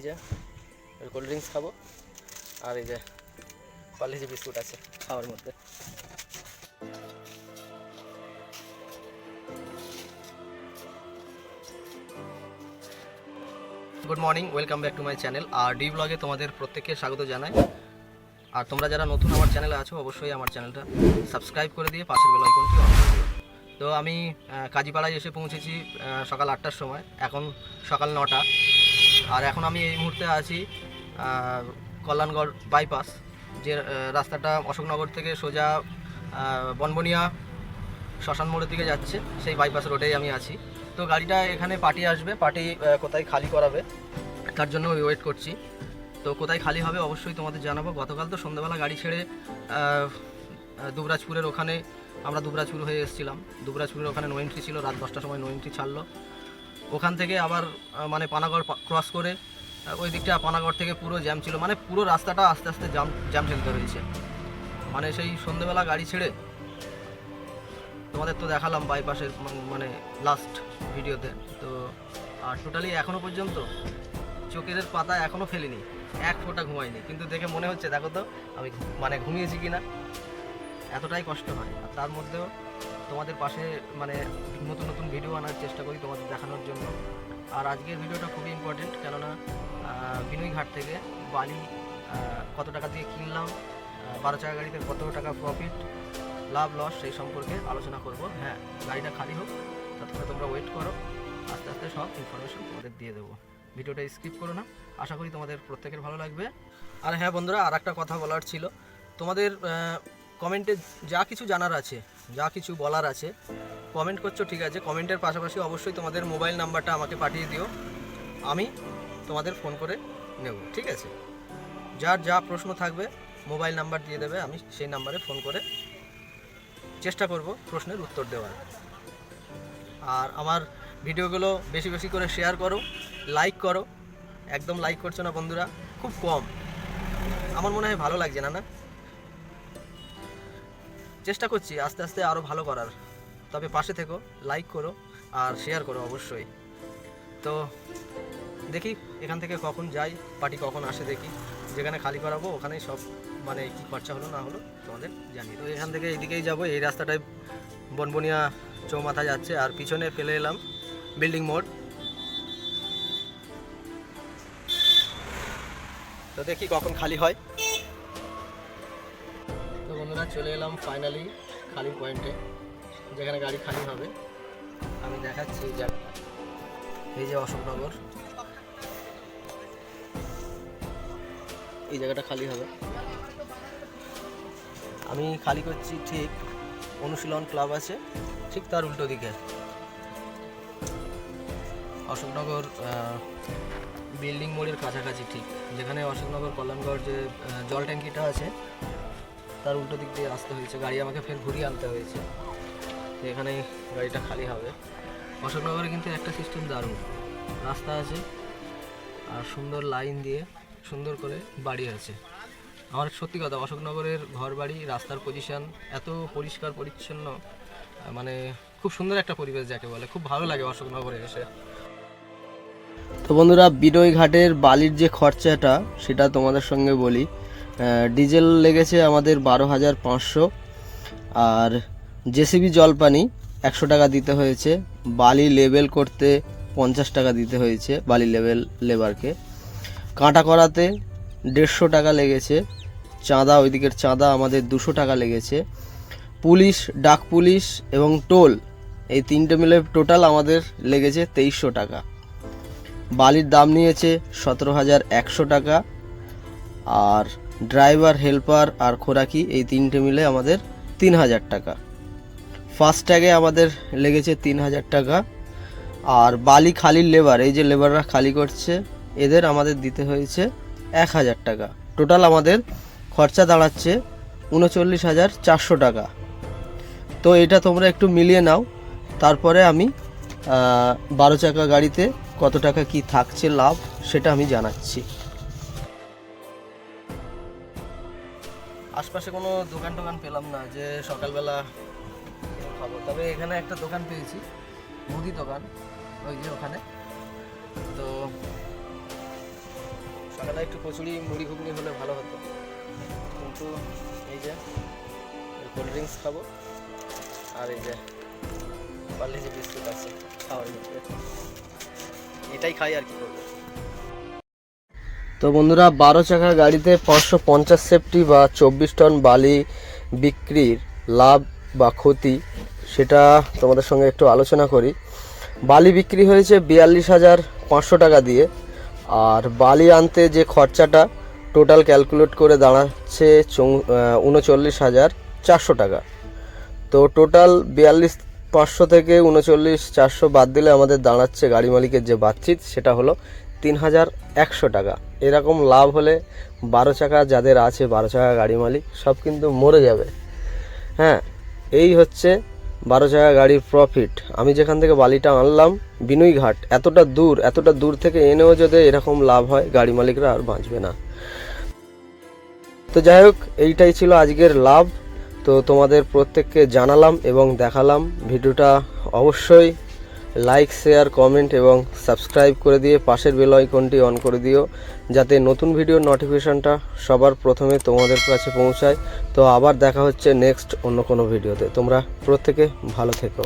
এই যে cold drinks খাব। আর এই যে পার্লেজি বিস্কুট আছে খাওয়ার মধ্যে। Good morning welcome back to my channel R D ব্লগে তোমাদের প্রত্যেককে স্বাগত জানাই। আর তোমরা যারা নতুন আমার চ্যানেলে আছো, অবশ্যই আমার চ্যানেলটা সাবস্ক্রাইব করে দিয়ে পাশের বেল আইকনটি অন তো আমি কাজীপাড়ায় এসে পৌঁছেছি সকাল আটটার সময়। এখন সকাল নটা। আর এখন আমি এই মুহূর্তে আছি কল্যাণগড় বাইপাস যে রাস্তাটা অশোকনগর থেকে সোজা বনবনিয়া, শ্মশান মোড়ের দিকে যাচ্ছে, সেই বাইপাস রোডেই আমি আছি। তো গাড়িটা এখানে পার্টি আসবে, পার্টি কোথায় খালি করাবে, তার জন্য আমি ওয়েট করছি। তো কোথায় খালি হবে অবশ্যই তোমাদের জানাব। গতকাল তো সন্ধ্যাবেলা গাড়ি ছেড়ে দুবরাজপুরের ওখানে আমরা দুবরাজপুর হয়ে এসেছিলাম। দুবরাজপুরের ওখানে নো এন্ট্রি ছিল, রাত দশটার সময় নো এন্ট্রি ছাড়লো। ওখান থেকে আবার মানে পানাগড় ক্রস করে ওই দিকটা পানাগড় থেকে পুরো জ্যাম ছিল। মানে পুরো রাস্তাটা আস্তে আস্তে জ্যাম জ্যাম ঠেলতে হয়েছে। মানে সেই সন্ধ্যেবেলা গাড়ি ছেড়ে তোমাদের তো দেখালাম বাইপাসের মানে লাস্ট ভিডিওতে তো, আর টোটালি এখনও পর্যন্ত চোখের পাতা এখনও ফেলিনি। এক ফোঁটা ঘুমাইনি কিন্তু দেখে মনে হচ্ছে, দেখো তো, আমি মানে ঘুমিয়েছি কি না এতটাই কষ্ট হয়। আর তার মধ্যেও তোমাদের পাশে মানে নতুন নতুন ভিডিও আনার চেষ্টা করি তোমাদের দেখানোর জন্য। আর আজকের ভিডিওটা খুবই ইম্পর্টেন্ট কেননা বিনয়ী ঘাট থেকে বালি কত টাকা দিয়ে কিনলাম বারো চাকা গাড়িতে কত টাকা প্রফিট লাভ লস সেই সম্পর্কে আলোচনা করব। হ্যাঁ গাড়িটা খালি হোক ততক্ষণ তোমরা ওয়েট করো, আস্তে আস্তে সব ইনফরমেশন তোমাদের দিয়ে দেবো। ভিডিওটা স্কিপ করো না, আশা করি তোমাদের প্রত্যেকের ভালো লাগবে। আর হ্যাঁ বন্ধুরা আর একটা কথা বলার ছিল। তোমাদের কমেন্টে যা কিছু জানার আছে, যা কিছু বলার আছে কমেন্ট করছ, ঠিক আছে। কমেন্টের পাশাপাশি অবশ্যই তোমাদের মোবাইল নাম্বারটা আমাকে পাঠিয়ে দিও। আমি তোমাদের ফোন করে নেব, ঠিক আছে? যার যা প্রশ্ন থাকবে মোবাইল নাম্বার দিয়ে দেবে, আমি সেই নাম্বারে ফোন করে চেষ্টা করব প্রশ্নের উত্তর দেওয়ার। আর আমার ভিডিওগুলো বেশি বেশি করে শেয়ার করো লাইক করো। একদম লাইক করছ না বন্ধুরা, খুব কম। আমার মনে হয় ভালো লাগছে, না না? চেষ্টা করছি আস্তে আস্তে আরও ভালো করার। তবে পাশে থেকো লাইক করো আর শেয়ার করো অবশ্যই। তো দেখি এখান থেকে কখন যাই পার্টি কখন আসে দেখি। যেখানে খালি করাবো ওখানেই সব মানে কী খরচা হলো না হলো তোমাদের জানি তো এখান থেকে এইদিকেই যাব, এই রাস্তাটায় বনবনিয়া চৌমাথা যাচ্ছে আর পিছনে ফেলে এলাম বিল্ডিং মোড় তো দেখি কখন খালি হয়। তো বন্ধুরা চলে এলাম ফাইনালি খালি পয়েন্টে যেখানে গাড়ি খালি হবে। আমি দেখাচ্ছি এই জায়গাটা। এই যে অশোকনগর এই জায়গাটা খালি হবে। আমি খালি করছি ঠিক অনুশীলন ক্লাব আছে, ঠিক তার উল্টো দিকে। অশোকনগর বিল্ডিং মোড়ের কাছাকাছি ঠিক, যেখানে অশোকনগর কল্যাণগড় যে জল ট্যাঙ্কিটা আছে তার উল্টো দিক দিয়ে আসতে হয়েছে। গাড়ি আমাকে ফের ঘুরিয়ে আনতে হয়েছে। এখানে গাড়িটা খালি হবে। অশোকনগরে কিন্তু একটা সিস্টেম দারুণ। রাস্তা আছে আর সুন্দর লাইন দিয়ে সুন্দর করে বাড়ি আছে। আমার সত্যি কথা, অশোকনগরের ঘর বাড়ি রাস্তার পজিশন এত পরিষ্কার, পরিচ্ছন্ন মানে খুব সুন্দর একটা পরিবেশ যাকে বলে। খুব ভালো লাগে অশোকনগরে এসে। তো বন্ধুরা, বিনয় ঘাটের বালির যে খরচাটা, সেটা তোমাদের সঙ্গে বলি। ডিজেল লেগেছে আমাদের বারো হাজার পাঁচশো। আর জেসিবি জলপানি একশো টাকা দিতে হয়েছে। বালি লেবেল করতে পঞ্চাশ টাকা দিতে হয়েছে বালি লেবেল লেবারকে। কাঁটা করাতে দেড়শো টাকা লেগেছে। চাঁদা, ওইদিকের চাঁদা আমাদের দুশো টাকা লেগেছে। পুলিশ, ডাক পুলিশ এবং টোল, এই তিনটে মিলে টোটাল আমাদের লেগেছে তেইশশো টাকা। বালির দাম নিয়েছে সতেরো হাজার একশো টাকা। আর ড্রাইভার, হেল্পার আর খোরাকি এই তিনটে মিলে আমাদের তিন হাজার টাকা। ফাস্ট্যাগে আমাদের লেগেছে তিন হাজার টাকা। আর বালি খালির লেবার এই যে লেবাররা খালি করছে, এদের আমাদের দিতে হয়েছে এক হাজার টাকা। টোটাল আমাদের খরচা দাঁড়াচ্ছে উনচল্লিশ হাজার চারশো টাকা। তো এটা তোমরা একটু মিলিয়ে নাও। তারপরে আমি বারো চাকা গাড়িতে কত টাকা কি থাকছে লাভ সেটা আমি জানাচ্ছি। আশপাশে কোনো দোকান টোকান পেলাম না যে সকালবেলা খাব। তবে এখানে একটা দোকান পেয়েছি, মুদি দোকান, ওই যে ওখানে। তো সকালে একটু কচুরি, মুড়ি ঘুগনি হলে ভালো হতো। কিন্তু এই যে কোল্ড ড্রিঙ্কস খাব, আর এই যে পারলে যে বিস্কুট আছে, খাওয়ার এটাই খাই আর কি করব। তো বন্ধুরা, বারো চাকা গাড়িতে পাঁচশো পঞ্চাশ সেফটি বা চব্বিশ টন বালি বিক্রির লাভ বা ক্ষতি সেটা তোমাদের সঙ্গে একটু আলোচনা করি। বালি বিক্রি হয়েছে বিয়াল্লিশ হাজার পাঁচশো টাকা দিয়ে। আর বালি আনতে যে খরচাটা টোটাল ক্যালকুলেট করে দাঁড়াচ্ছে উনচল্লিশ হাজার চারশো টাকা। তো টোটাল বিয়াল্লিশ পাঁচশো থেকে উনচল্লিশ চারশো বাদ দিলে আমাদের দাঁড়াচ্ছে গাড়ি মালিকের যে বাতচিত, সেটা হলো তিন হাজার একশো টাকা। এরকম লাভ হলে বারো চাকা যাদের আছে, বারো চাকা গাড়ি মালিক, সব কিন্তু মরে যাবে। হ্যাঁ এই হচ্ছে বারো চাকা গাড়ির প্রফিট আমি যেখান থেকে বালিটা আনলাম বিনুই ঘাট এতটা দূর এতটা দূর থেকে এনেও যদি এরকম লাভ হয়, গাড়ি মালিকরা আর বাঁচবে না। তো যাই হোক, এইটাই ছিল আজকের লাভ। তো তোমাদের প্রত্যেককে জানালাম এবং দেখালাম। ভিডিওটা অবশ্যই লাইক শেয়ার কমেন্ট এবং সাবস্ক্রাইব করে দিয়ে পাশের বেল আইকনটি অন করে দিও, যাতে নতুন ভিডিওর নোটিফিকেশানটা সবার প্রথমে তোমাদের কাছে পৌঁছায়। তো আবার দেখা হচ্ছে নেক্সট অন্য কোনো ভিডিওতে তোমরা প্রত্যেকে ভালো থেকো।